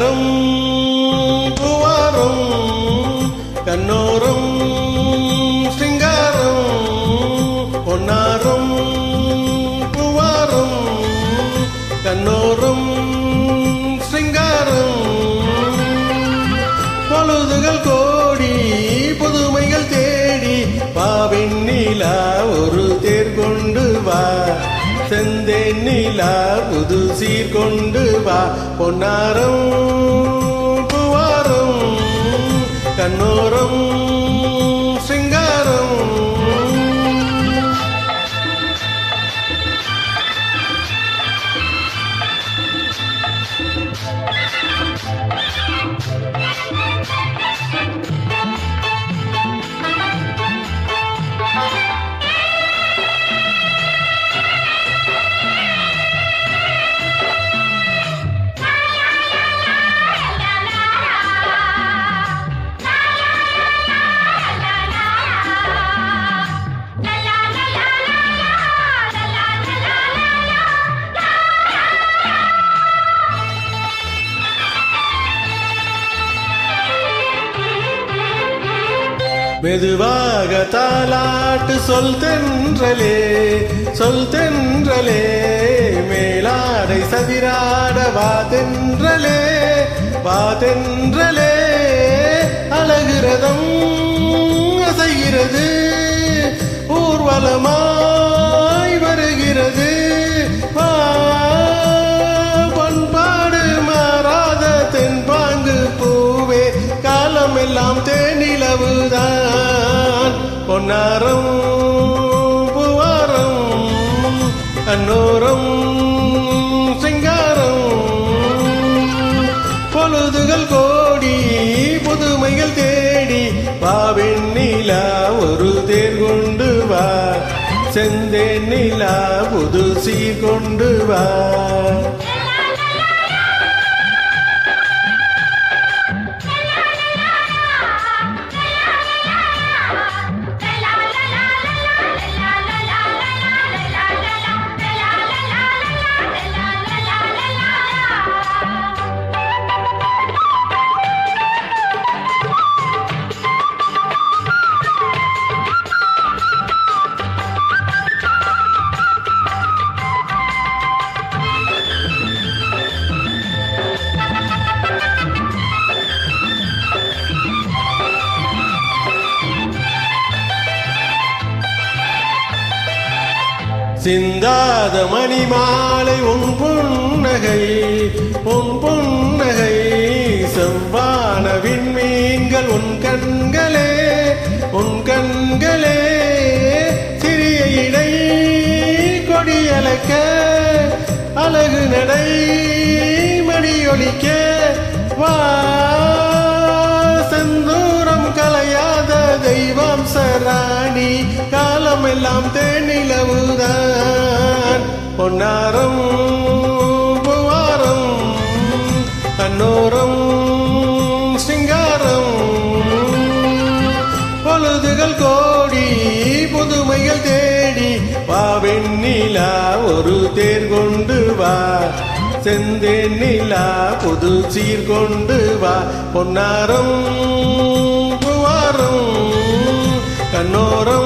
பொன்னாரம் பூவாரம் கண்ணோரம் சிங்காரம் பொன்னாரம் பூவாரம் கண்ணோரம் சிங்காரம். பொழுதுகள் கோடி புதுமைகள் தேடி பாவின் நிலா ஒரு தேர் கொண்டு வா. செந்தேன் நிலா புது சீர் கொண்டு வா பொன்னாரம் புவாரம் கண்ணோரம். மெதுவாக தாலாட்டு சொல் தென்றலே சொல் தென்றலே மேலாடை சதிராட வா தென்றலே வா தென்றலே அழகிறதம் அசைகிறது ஊர்வலமாய் வருகிறது பண்பாடு மாறாத தென்பாங்கு பூவே காலமெல்லாம் தேனிலவுதான். பொன்னாரம் புவாரம் அன்னோரம் சிங்காரம். பொழுதுகள் கோடி புதுமைகள் தேடி பாவின் நிலா ஒரு தேர் கொண்டு வா. செந்தேன் நிலா புது சீர் கொண்டு வா. சிந்தாத மணி மாலை உன் புன்னகை உன் புன்னகை செவ்வான விண்மீன்கள் உன் கண்களே உன் கண்களே சிறிய இடை கொடியலக்க அழகு நடை மணியொலிக்க வா செந்தூரம் கலையாத தெய்வம் சராணி காலமெல்லாம் தே பொன்னாரம் புவாரம் அன்னோரம் சிங்காரம். பொழுதுகள் கோடி புதுமைகள் தேடி வா வெண்ணிலா ஒரு தேர் கொண்டு வா. செந்தேன் நிலா புது சீர் கொண்டு வா. பொன்னாரம் புவாரம் கண்ணோரம்